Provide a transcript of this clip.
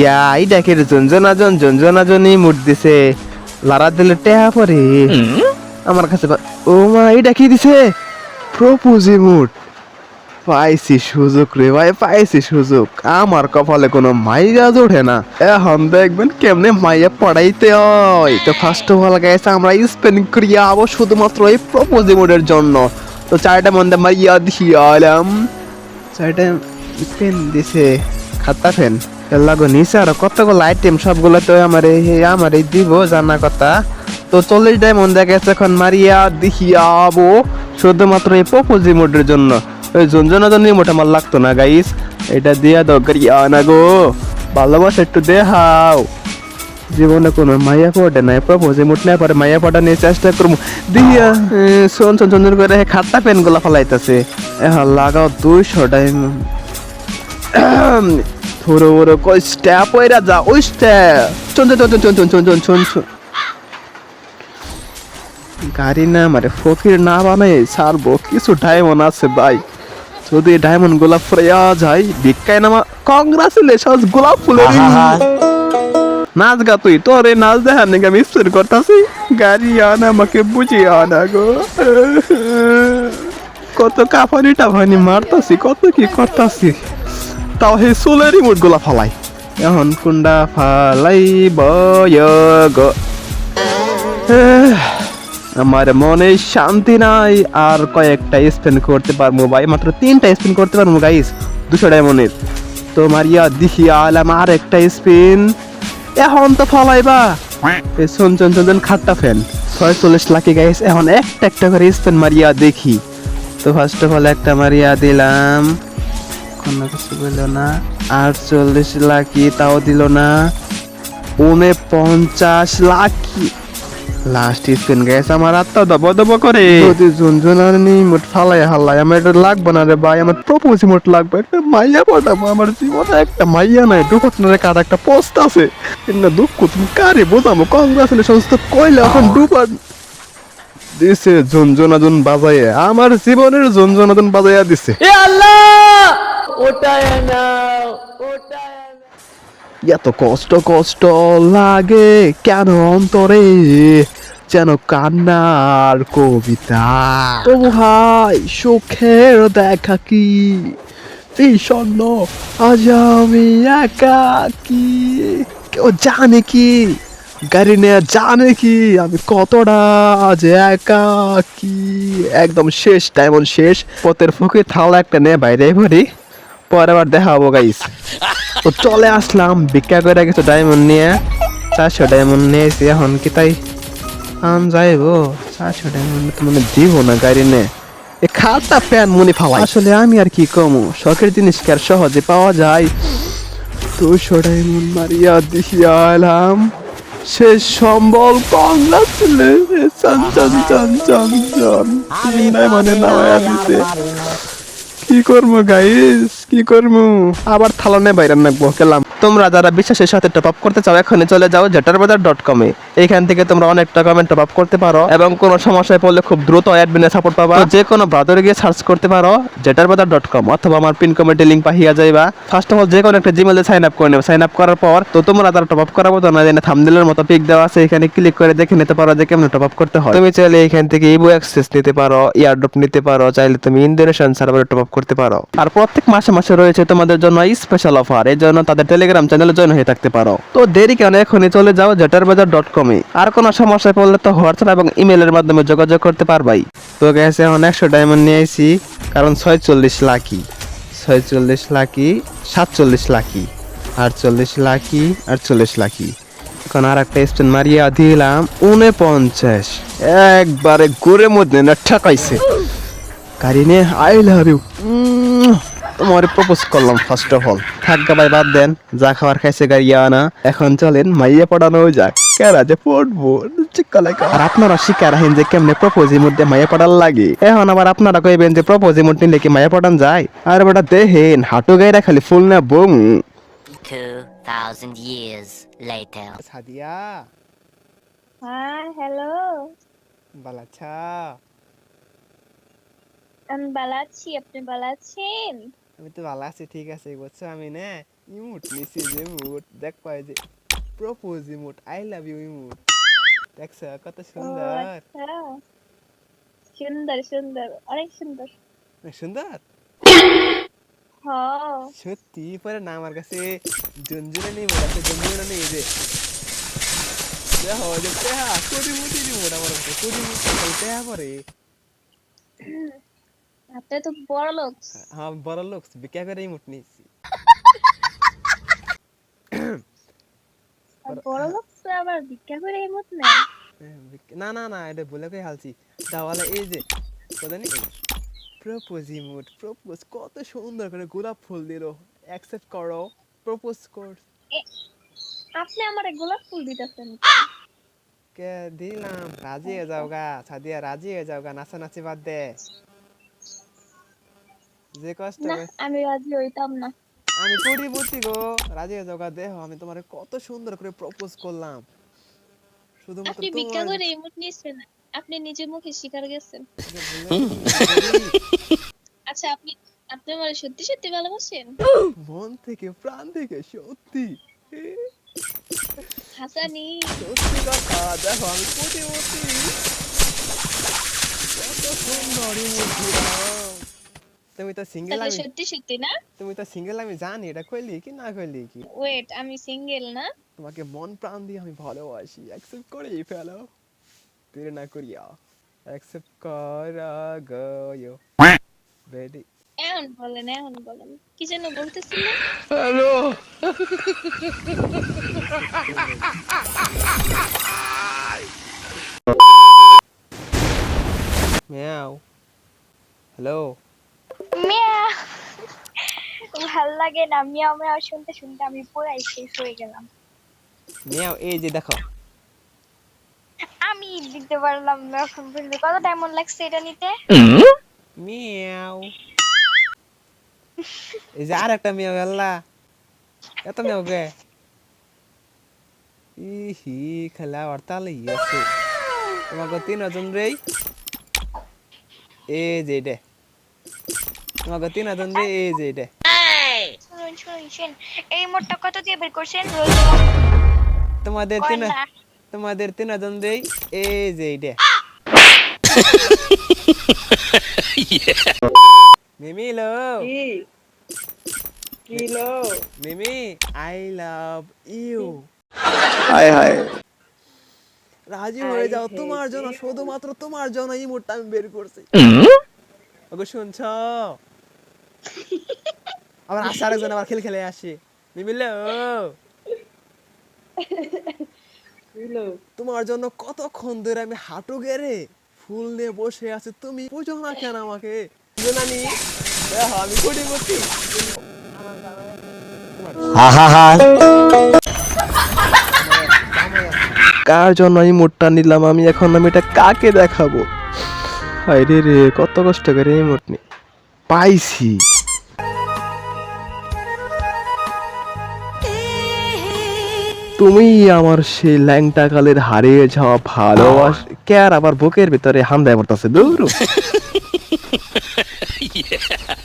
ইয়া এই ডাকের জঞ্জনা জন জঞ্জনা জনই মুট দিছে। লারা দিলে টেহা পরে। আমার কাছে ও মা এই ডাকি দিছে? প্রপোজি মুট পাইছি সুযোগ রে ভাই পাইছি সুযোগ। আমার কপালে কোনো মাইয়া জোড়ে না। এখন দেখবেন কেমনে মাইয়া পড়াইতে হয়। তো ফার্স্ট অফ অল গাইস আমরা স্পেন করিয়া আবো শুধুমাত্র এই প্রপোজি মোডের জন্য। তো চারটা মধ্যে মাইয়া দিয়ালাম চারটা পেন দিছে খাতা ফেন লাগো নিচে কতগুলো আইটেম সবগুলো তো আমার আমার দিব, জানা কথা। তো চল্লিশ ডায়মন্ড দেখা গেছে এখন মারিয়া দেখিয়াবো শুধুমাত্র এই প্রপোজি মোডের জন্য। ওই জঞ্জনা জন্য মোট আমার লাগতো না গাইস এটা দিয়া দরকার না গো। ভালোবাসা একটু দেখাও। জীবনে কোনো মাইয়া পড়ে নাই প্রপোজে মুট না পারে মাইয়া পড়া নিয়ে চেষ্টা করব। দিয়া শোন শোন শোন করে খাতা পেনগুলা ফলাইতেছে। এখন লাগাও দুইশো ডায়মন্ড থোড়ো ওরো কই স্ট্যাপ ওইরা যা ওই স্ট্যাপ চন চন চন চন চন চন চন চন চন গাড়ি না মানে ফকির না বানাই ছাড়বো কিছু ডায়মন্ড আছে ভাই। যদি ডায়মন্ড গোলাপ ফুরিয়া যায় ভিক্ষায় নামা কংগ্রাচুলেশন গোলাপ ফুলের নাচ গা তুই তোর নাচ দেখার নাকি আমি স্টোর করতেছি? গাড়ি আনা আমাকে বুঝিয়ে আনা গো। কত কাফানি টাফানি মারতাছি কত কি করতাছি? তাও হে সোলের রিমোটগুলা ফালাই। এখন কুন্ডা ফালাই আমার মনে শান্তি নাই, আর কয়েকটা স্পেন করতে পারব ভাই, মাত্র তিনটা স্পিন করতে পারব গাইস দুশো ডায়মন্ডের তো মারিয়া দেখি আলাম আর একটা স্পিন এখন তো ফলাইবা। শোন চন চন খাট্টা ফ্যান ছয় চল্লিশ লাখে গাইস এখন একটা একটা করে স্পেন মারিয়া দেখি। তো ফার্স্ট অফ অল একটা মারিয়া দিলাম। কোনো কিছু বলল না। আটচল্লিশ লাখি তাও দিল না। উনে পঞ্চাশ লাখি লাস্ট স্পিন গেছে আমার আত্মা দব দব করে। যদি ঝুনঝুনার নি মোট ফালাই হাল্লাই আমার এটা লাগবে না রে ভাই আমার প্রপোজ মোট লাগবে। একটা মাইয়া পাঠাবো আমার জীবনে একটা মাইয়া নাই। দুর্ঘটনার কার একটা পোস্ট আছে। কিন্তু দুঃখ তুমি কারে বোঝাবো কংগ্রাচুলেশন তো কইলে এখন ডুবার দিছে ঝুনঝুনা জুন বাজাইয়ে। আমার জীবনের ঝুনঝুনা জুন বাজাইয়া দিছে। এ আল্লাহ ওটায় না ওটায় না এত কষ্ট কষ্ট লাগে কেন অন্তরে? যেন কান্নার কবিতা। তবু হাই, সুখের দেখা কি? বিষণ্ণ, আজ আমি একাকি কেউ জানে কি? গাড়ি নিয়ে জানে কি? আমি কতটা আজ একাকি একদম শেষ ডায়মন্ড শেষ। পথের ফুকে থালা একটা নে বাইরে ভরি পরে আবার দেখা হব গাইস তো চলে আসলাম ভিক্ষা করে কিছু ডায়মন্ড নিয়ে। চারশো ডায়মন্ড নিয়েছি এখন কি তাই? আম যাইবো। চারশো ডায়মন্ড তো মানে দিব না গাড়ি নে। এ খাতা প্যান মনে পাওয়া আসলে আমি আর কি কমু? শখের জিনিস কি আর সহজে পাওয়া যায়? দুশো ডায়মন্ড মারিয়া দেখিয়া এলাম। সে সম্বল কংগ্রাচুলেশন চন চন চন চন চন। ডায়মন্ডের নামায়া দিছে। কি করব গাইস কি করব? আবার থালানে বাইরে নাকবো গেলাম। তোমরা যারা বিশ্বাসের সাথে টপ আপ করতে চাও, এখনই চলে যাও জেটার বাজার ডট কমে এখান থেকে তোমরা অনেক টাকা টপ আপ করতে পারো এবং কোনো সমস্যায় পড়লে খুব দ্রুত অ্যাডমিনের সাপোর্ট পাবা। যে কোনো ব্রাউজারে গিয়ে সার্চ করতে পারো জেটার বাজার ডট কম অথবা আমার পিন কমেন্টে লিঙ্ক পাহিয়া যাইবা। ফার্স্ট অফ অল যে কোনো একটা জিমেলে সাইন আপ করে নেবে। সাইন আপ করার পর তো তোমরা যারা টপ আপ করাবো তো না জানে থামদিলের মতো পিক দেওয়া আছে। এখানে ক্লিক করে দেখে নিতে পারো যে কেমন টপ আপ করতে হয়। তুমি চাইলে এখান থেকে ইবো অ্যাক্সেস নিতে পারো ইয়ারড্রপ নিতে পারো, চাইলে তুমি ইন্দোনেশিয়ান সার্ভারে টপ আপ করতে পারো। আর প্রত্যেক মাসে মাসে রয়েছে তোমাদের জন্য স্পেশাল অফার এই জন্য তাদের টেলিগ্রাম চ্যানেলে জয়েন হয়ে থাকতে পারো। তো দেরি কেন, এখনই চলে যাও জেটার বাজার ডট কমে আর কোনো সমস্যায় পড়লে তো হোয়াটসঅ্যাপ এবং ইমেলের মাধ্যমে যোগাযোগ করতে পারবাই। তো গেছে এখন একশো ডায়মন্ড নিয়ে আইছি, কারণ ছয়চল্লিশ লাখি ছয়চল্লিশ লাখি সাতচল্লিশ লাখি আটচল্লিশ লাখি আটচল্লিশ লাখি এখন আর একটা স্পেন মারিয়া দিলাম উনপঞ্চাশ একবারে গোরের মধ্যে না ঠেকাইছে। নিয়ে আই লাভ ইউ। তোমার প্রপোজ করলাম ফার্স্ট অফ অল থাকা ভাই বাদ দেন। যা খাবার খাইছে গাড়ি আনা এখন চলেন মাইয়া পড়ানো যাক। কেরা যে পড়ব? আর আপনারা যে কেমনে প্রপোজের মধ্যে মাইয়া পড়ার লাগে। এখন আবার আপনারা কইবেন যে প্রপোজের মধ্যে নিলে কি মাইয়া পড়ান যায়? আর বেটা দেহেন হাঁটু গাইরা খালি ফুল না বুং 2,000 years later. সাদিয়া। হ্যাঁ হ্যালো বালাছা আমি ভালো আছি আপনি ভালো আছেন আমি তো ভালো আছি ঠিক আছে বুঝছ? আমি না ইমোট নিচে যে ইমোট দেখ পাই যে propose emote I love you emote দেখছ? কত সুন্দর। আচ্ছা। সুন্দর সুন্দর অনেক সুন্দর। অনেক সুন্দর? সত্যি? পরে না আমার কাছে জঞ্জুনা নেই মোট আছে জঞ্জুনা নেই যে। দেখো যে পেহা কোটি মুটি মোট আমার কাছে কোটি মুটি পেহা পরে। আপনি তো বড় লোক। হ্যাঁ বড় লোক বিকা করে ইমোট নিয়েছি। বড় লোক তো আবার করে না না না এটা বলে কই হালছি। দাওয়ালা এই যে কোদানি প্রপোজ ইমোট প্রপোজ কত সুন্দর করে গোলাপ ফুল দিল। অ্যাকসেপ্ট করো প্রপোজ কর আপনি আমার গোলাপ ফুল দিতেছেন কে দিলাম? রাজি হয়ে যাও গা সাদিয়া রাজি হয়ে যাও গা নাচানাচি বাদ দে। যে কষ্ট না আমি রাজি হইতাম না। আমি কোটিপতি গো রাজি হয়ে যাও গা দেহ আমি তোমারে কত সুন্দর করে প্রপোজ করলাম। শুধুমাত্র আপনি ভিক্ষা করে এমত নিয়েছেন আপনি নিজের মুখে স্বীকার গেছেন। আচ্ছা আপনি আপনি আমার সত্যি সত্যি ভালোবাসেন? মন থেকে প্রাণ থেকে সত্যি। হাসানি। সত্যি কথা দেখো আমি কোটিপতি কত সুন্দর ইমোট দিলাম তুমি তো সিঙ্গেল তাহলে আমি সত্যি সত্যি না? তুমি তো সিঙ্গেল আমি জানি এটা কইলি কি না কইলি কি? ওয়েট আমি সিঙ্গেল না? তোমাকে মন প্রাণ দিয়ে আমি ভালোবাসি অ্যাকসেপ্ট করেই ফেলো। দেরি না করিয়া অ্যাকসেপ্ট করা গয়ো। রেডি এমন বলেন এমন বলেন। কি যেন বলতেছিলেন মিয়াও হ্যালো ভালো লাগে না মিয়াও মিয়াও শুনতে শুনতে আমি পুরাই শেষ হয়ে গেলাম। মিয়াও এই যে দেখো। আমি দিতে পারলাম না এখন পর্যন্ত কত টাইম লাগছে এটা নিতে? মিয়াও। এই যে আর একটা মিয়াও আল্লাহ। এত মিয়াও গে। ইহি খেলা হরতাল আছে। তোমাকে তিনজন রে। এই যে দে তোমাকে তিনজন রে এই যে দে শুনুন এই মোটটা কত দিয়ে বের করছেন? তোমাদের তিন তোমাদের তিনজন দেই এই যে এইটা। মিমি লো। কি? কিলো মিমি আই লাভ ইউ হায় হায়। রাজি হয়ে যাও তোমার জন্য শুধুমাত্র তোমার জন্য এই মুহূর্তে আমি বের করছি। ওকে শুনছ? আবার আসে আরেকজন আবার খেলে খেলে আসে। মিমি লো কিলো তোমার জন্য কতক্ষণ ধরে আমি হাঁটু গেড়ে ফুল নিয়ে বসে আছে তুমি বুঝো না কেন আমাকে? বুঝো দেখো আমি কোটি করছি কার জন্য এই মোটটা নিলাম? আমি এখন আমি এটা কাকে দেখাবো? হাইরে রে কত কষ্ট করে এই মোট নি পাইছি। তুমি আমার সেই ল্যাংটা কালের হারিয়ে যাওয়া ভালোবাস। কে আর আবার বুকের ভিতরে হামদায় পড়তেছে দূর।